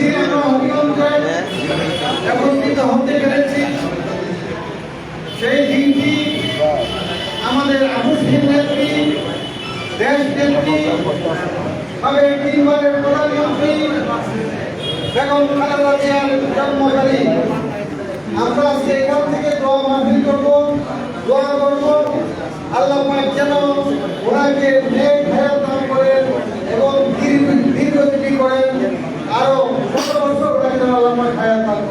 দিন আমরা হতে পেরেছি। সেই দিনটি আমাদের মুসলিম নেত্রী, দেশ নেত্রী হবে তিনবারের প্রধানমন্ত্রী বেগম খালেদা জিয়ার জন্মকালী। আমরা আজকে এখান থেকে দোয়া মাহফিল করব, দোয়া করব। আল্লাহ পাক যেন ওনাকে নেক দান করেন এবং দীর্ঘ- দীর্ঘজীবী করেন আরও শত বছর ওনাকে যেন আল্লাহ পাক হায়াত দান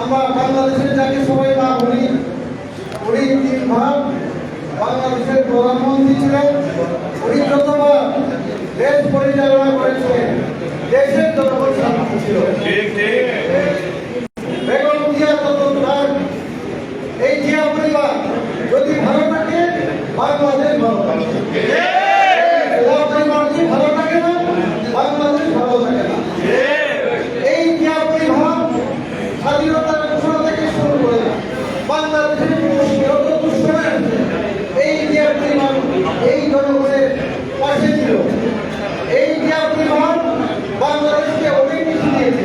আমরা বাংলাদেশের যাকে সবাই না বলি, উনি তিনবার বাংলাদেশের প্রধানমন্ত্রী ছিলেন। উনি যতবার দেশ পরিচালনা করেছিলেন। দেশের জনগণ শান্তি ছিল বেগম জিয়া তত তার এই জিয়া পরিবার যদি ভালো থাকে বাংলাদেশ ভালো থাকে জিয়া পরিবার যদি ভালো থাকে না বাংলাদেশ ভালো থাকে না এই জিয়া পরিবার স্বাধীনতার ঘোষণা থেকে শুরু করে বাংলাদেশের যত দুঃসময় আছে, এই জিয়া পরিবার এই জনগণের পাশে ছিল এই জিয়া পরিবার বাংলাদেশকে অনেক কিছু দিয়েছে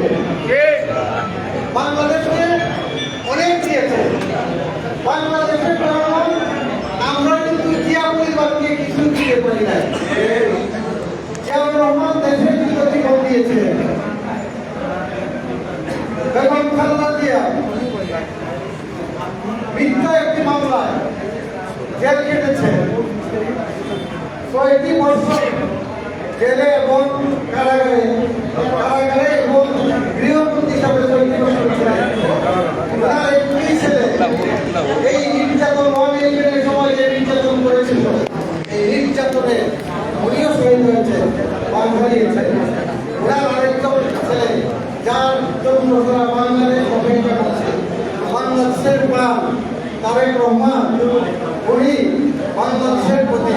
বাংলাদেশকে অনেক দিয়েছে বাংলাদেশের জনগণ আমরা কিন্তু জিয়া পরিবারকে কিছু দিতে পারি না জিয়াউর রহমান দেশের জন্য জীবন দিয়েছিলেন বেগম খালেদা জিয়া মিথ্যা একটি মামলায় জেল কেটেছে ছয়টি বছর জেলে এবং কারাগারে। কারাগারে এবং গৃহবন্দী হিসাবে ছয়টি বছর ওনার একটি ছেলে, এই নির্যাতন ইলেভেনের সময় যে নির্যাতন করেছিল, এই নির্যাতনে উনিও শহীদ হয়েছে ওনার আরেকজন ছেলে, যার জন্য সারা বাংলাদেশ অপেক্ষা করছে বাংলাদেশের প্রাণ, তারেক রহমান, উনি বাংলাদেশের প্রতি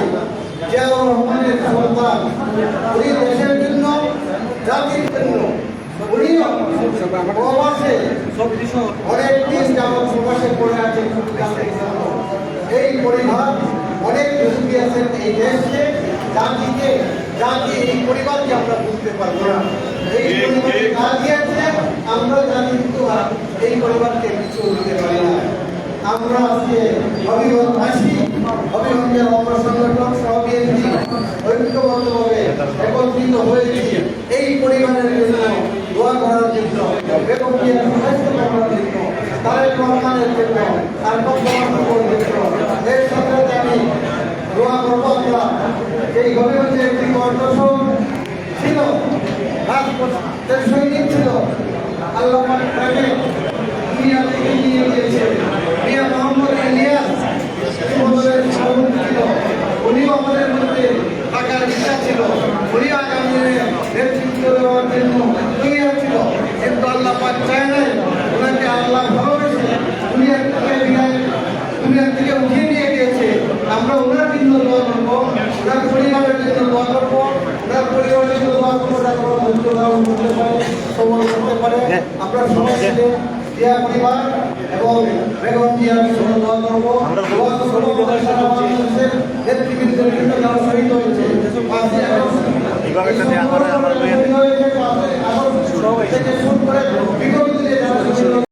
এই পরিবার অনেক ঝুঁকি আছেন এই দেশকে জাতিকে, জাতি, এই পরিবারকে আমরা বুঝতে পারব না। এই পরিবারকে জাতি আছে আমরা জাতি কিন্তু এই পরিবারকে কিছু দিতে পারি না। আমরা আজকে হবিগঞ্জবাসী হবিগঞ্জের অঙ্গ একত্রিত হয়েছি এই জন্য দোয়া করার জন্য জিয়ার স্বাস্থ্য করার জন্য তার জন্য, এর সাথে আমি দোয়া করব আমরা এই হবিগঞ্জে একটি ছিল সৈনিক ছিল, আল্লাহ মিয়া মোহাম্মদ ইলিয়াস যুবদলের সভাপতি ছিল উনিও আমাদের মধ্যে থাকার ইচ্ছা ছিল উনি আগামী দিনে নেতৃত্ব দেওয়ার জন্য দুনিয়া ছিল কিন্তু আল্লাহ পাক চায় নাই ওনাকে আল্লাহ ভালোবেসে দুনিয়ার থেকে বিদায় দুনিয়ার থেকে উঠিয়ে নিয়ে গিয়েছে। আমরা ওনার জন্য দোয়া করব ওনার পরিবারের জন্য দোয়া করব ওনার পরিবারের জন্য দোয়া করব যাতে ওরা ধৈর্য ধারণ করতে পারে সবল করতে পারে। আমরা সবাই মিলে জিয়া পরিবার এবং বেগম জিয়ার জন্য দোয়া করব। দোয়া করব সারা বাংলাদেশের নেতৃবৃন্দের জন্য যারা শহীদ হয়েছে। এইভাবে একটা দেয়া করে আমরা থেকে শুরু করে বিগত দিনে